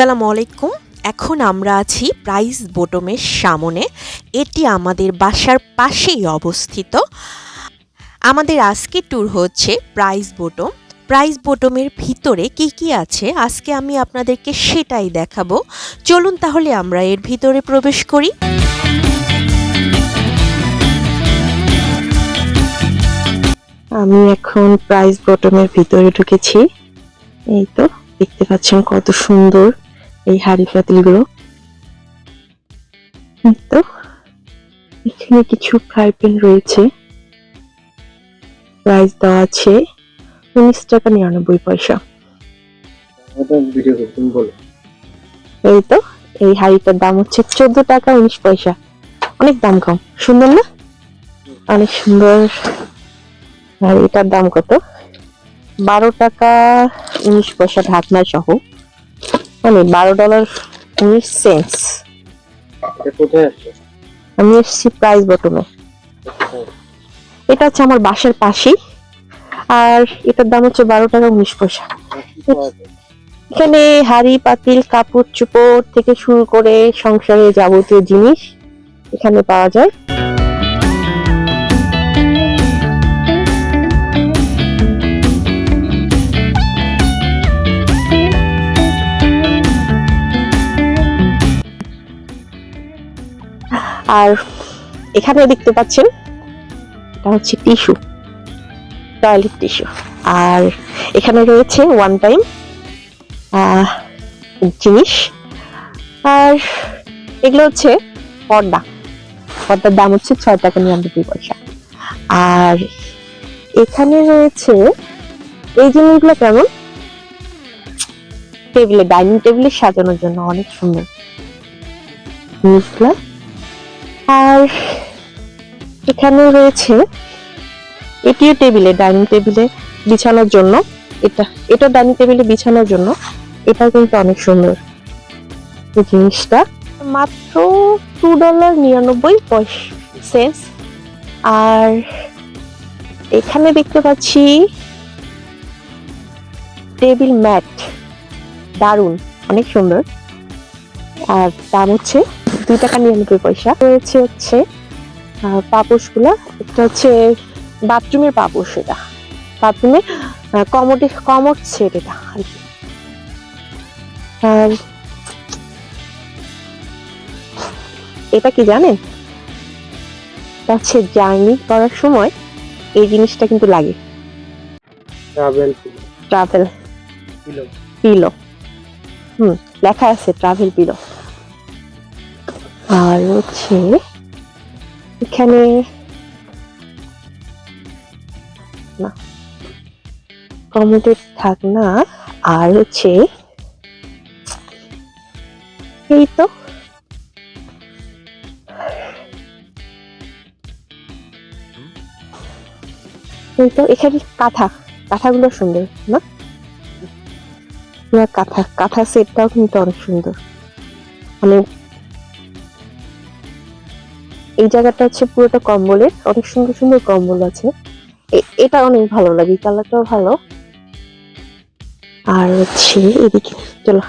আসসালামু আলাইকুম। এখন আমরা আছি প্রাইস বোটমের সামনে। এটি আমাদের বাসার পাশেই অবস্থিত। আমাদের আজকের ট্যুর হচ্ছে প্রাইস বোটম। প্রাইস বোটমের ভিতরে কি কি আছে? আজকে আমি আপনাদেরকে সেটাই দেখাবো। চলুন তাহলে আমরা এর ভিতরে প্রবেশ করি। আমি এখন প্রাইস বটমের ভিতরে ঢুকেছি। এই তো, দেখতে পাচ্ছেন কত সুন্দর। এই হাড়ি পাতিলগুলো। তো এখানে কিছু ফ্রাই প্যান রয়েছে। প্রাইস দেওয়া আছে উনিশ টাকা নিরানব্বই পয়সা। এই তো এই হাড়িটার দাম হচ্ছে চোদ্দ টাকা উনিশ পয়সা। অনেক দাম কম সুন্দর না? অনেক সুন্দর। আর এটার দাম কত? বারো টাকা উনিশ পয়সা ঢাকনা সহ। মানে বারো ডলার উনিশ সেন্টস আমি এসেছি প্রাইস বটমে এটা হচ্ছে আমার বাসার পাশেই। আর এটার দাম হচ্ছে বারো টাকা উনিশ পয়সা। এখানে হাড়ি পাতিল কাপড় চোপড় থেকে শুরু করে সংসারে যাবতীয় জিনিস এখানে পাওয়া যায়। আর এখানে দেখতে পাচ্ছেন, এটা হচ্ছে টিস্যু টয়লেট টিস্যু আর এখানে রয়েছে ওয়ান টাইম জিনিস। আর এগুলো হচ্ছে পর্দা। পর্দার দাম হচ্ছে ছয় টাকা নিরানব্বই পয়সা। আর এখানে রয়েছে, এই জিনিসগুলো কেমন? টেবিলে ডাইনিং টেবিলে সাজানোর জন্য অনেক সুন্দর। জিনিসগুলো আর এখানে রয়েছে, এটিও টেবিলে, ডাইনিং টেবিলে বিছানোর জন্য। এটা এটা ডাইনিং টেবিলে বিছানোর জন্য। এটা কিন্তু অনেক সুন্দর জিনিসটা। মাত্র টু ডলার নিরানব্বই সেন্স আর এখানে দেখতে পাচ্ছি টেবিল ম্যাট। দারুণ অনেক সুন্দর। আর দাম হচ্ছে দুই টাকা নিরানব্বই পয়সা। রয়েছে হচ্ছে পাপোশগুলা একটা হচ্ছে বাথরুমের পাপোশ এটা। বাথরুমে কমোডে কমোড সেট এটা আর কি। আর এটা কি জানেন? হচ্ছে জার্নি করার সময় এই জিনিসটা কিন্তু লাগে। Travel travel pillow. হুম লেখা আছে ট্রাভেল পিলো। আর হচ্ছে এখানে না কমোডের থাক না, আর হচ্ছে এই তো। এই তো, এখানে কাঁথা, কাঁথাগুলো সুন্দর, না? কাঁথা কাঁথা সেটটাও কিন্তু অনেক সুন্দর। মানে এই জায়গাটা হচ্ছে পুরোটা কম্বলের, অনেক সুন্দর সুন্দর কম্বল আছে। এটা অনেক ভালো লাগে কালারটাও ভালো। আর হচ্ছে এদিকে, চলো।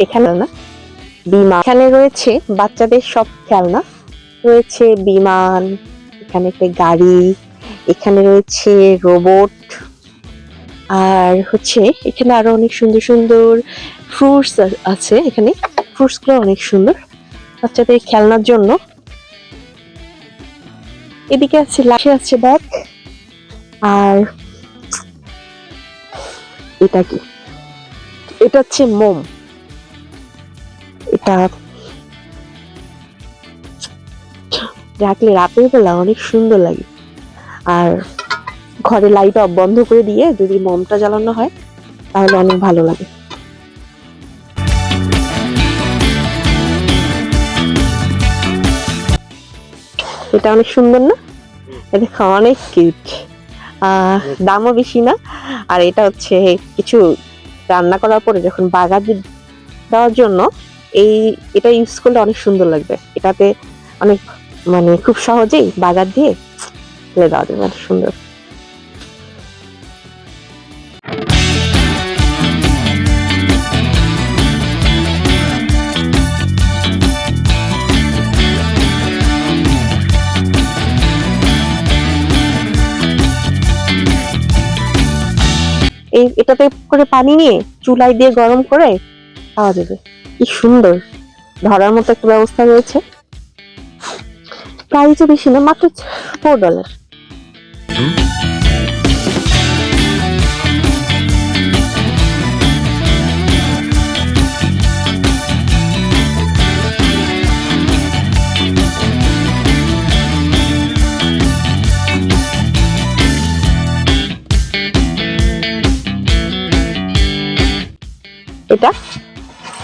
এখানে না বিমান। এখানে রয়েছে বাচ্চাদের সব খেলনা। রয়েছে বিমান, এখানে একটা গাড়ি, এখানে রয়েছে রোবট, আর হচ্ছে এখানে আরও অনেক সুন্দর সুন্দর ফ্রুটস আছে এখানে। ফ্রুটসগুলো অনেক সুন্দর। বাচ্চাদের খেলনার জন্য। এদিকে আছে লাঠি, আছে ব্যাগ। আর এটা কি? এটা হচ্ছে মোম। এটা রাখলে রাতের বেলা অনেক সুন্দর লাগে। আর ঘরে লাইট অফ বন্ধ করে দিয়ে যদি মমটা জ্বালানো হয়, তাহলে অনেক ভালো লাগে। এটা অনেক সুন্দর না? এটা অনেক কিউট দামও বেশি না। আর এটা হচ্ছে কিছু রান্না করার পরে যখন বাগার দি- দেওয়ার জন্য এই, এটা ইউজ করলে অনেক সুন্দর লাগবে। এটাতে অনেক মানে খুব সহজেই বাগার দিয়ে ফেলে দেওয়া যাবে, অনেক সুন্দর। এই, এটাতে করে পানি নিয়ে চুলাই দিয়ে গরম করে খাওয়া যাবে। কি সুন্দর। ধরার মতো একটা ব্যবস্থা রয়েছে। প্রাইসও বেশি না মাত্র ফোর ডলার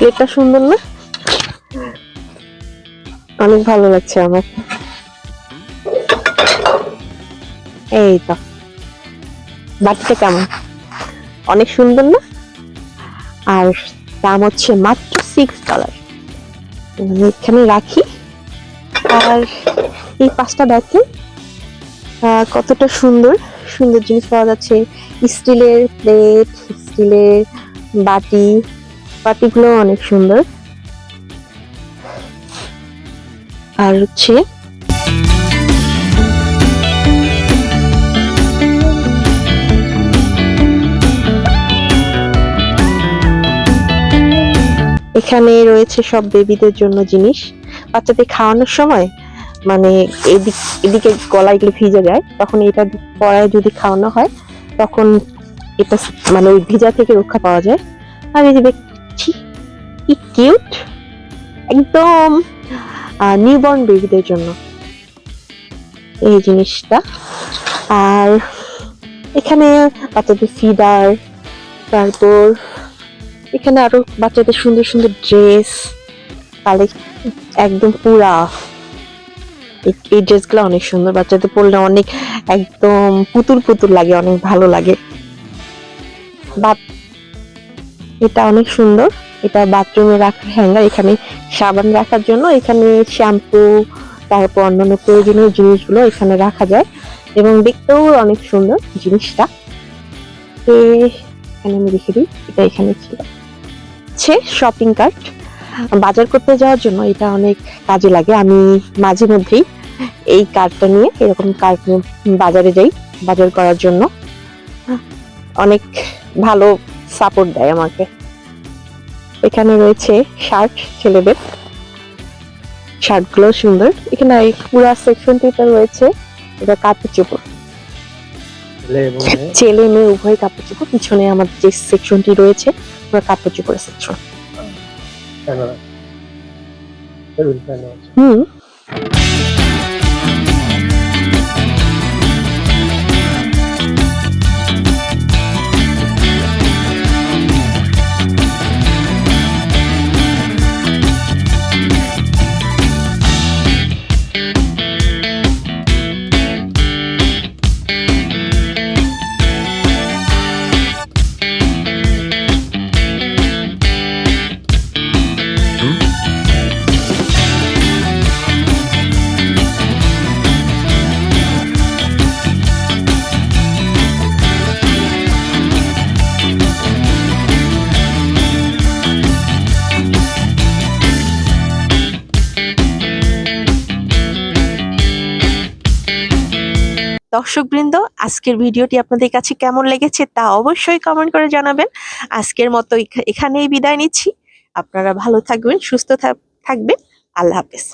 প্লেটটা সুন্দর না? অনেক ভালো লাগছে আমার। এই তো। বাটিটা কেমন? অনেক সুন্দর না? আর দাম হচ্ছে মাত্র সিক্স ডলার এখানে রাখি। আর এই পাঁচটা দেখেন কতটা সুন্দর সুন্দর জিনিস পাওয়া যাচ্ছে। স্টিলের প্লেট স্টিলের বাটি। বাটিগুলো অনেক সুন্দর। আর হচ্ছে এখানে রয়েছে সব বেবিদের জন্য জিনিস। বাচ্চাদের খাওয়ানোর সময় মানে এদিক, এদিকে গলা এগুলো ভিজে যায়, তখন এটা পরায় যদি খাওয়ানো হয়, তখন এটা মানে ওই ভিজা থেকে রক্ষা পাওয়া যায়। আর এই যে কি কিউট একদম নিউবর্ন বেবিদের জন্য। এই জিনিসটা। আর এখানে বাচ্চাদের ফিডার তারপর এখানে আরও বাচ্চাদের সুন্দর সুন্দর ড্রেস তাহলে একদম পুরা। এই- ড্রেসগুলো অনেক সুন্দর। বাচ্চাদের পরলে অনেক একদম পুতুল পুতুল লাগে, অনেক ভালো লাগে। বা এটা অনেক সুন্দর। এটা বাথরুমে রাখার হ্যাঙ্গার এখানে সাবান রাখার জন্য এখানে শ্যাম্পু তারপর অন্যান্য প্রয়োজনীয় জিনিসগুলো এখানে রাখা যায় এবং দেখতেও অনেক সুন্দর জিনিসটা। এখানে আমি রেখে দিই, এটা এখানে ছিল। হচ্ছে শপিং কার্ট বাজার করতে যাওয়ার জন্য এটা অনেক কাজে লাগে। আমি মাঝে মধ্যেই এই কার্ডটা নিয়ে এরকম কার্ড বাজারে যাই, বাজার করার জন্য। অনেক ভালো সাপোর্ট দেয় আমাকে। এখানে রয়েছে শার্ট ছেলেদের। শার্টগুলো সুন্দর। এখানে এই পুরা সেকশনটিতে রয়েছে এটা কাপড় চোপড়। ছেলে মেয়ে। উভয় কাপড় চোপড়। পিছনে আমার যে সেকশনটি রয়েছে পুরো কাপড় চোপড়ের সেকশন হুম। দর্শকবৃন্দ, আজকের ভিডিওটি আপনাদের কাছে কেমন লেগেছে তা অবশ্যই কমেন্ট করে জানাবেন। আজকের মতো এখানেই বিদায় নিচ্ছি। আপনারা ভালো থাকবেন, সুস্থ থাক- থাকবেন। আল্লাহ হাফেজ।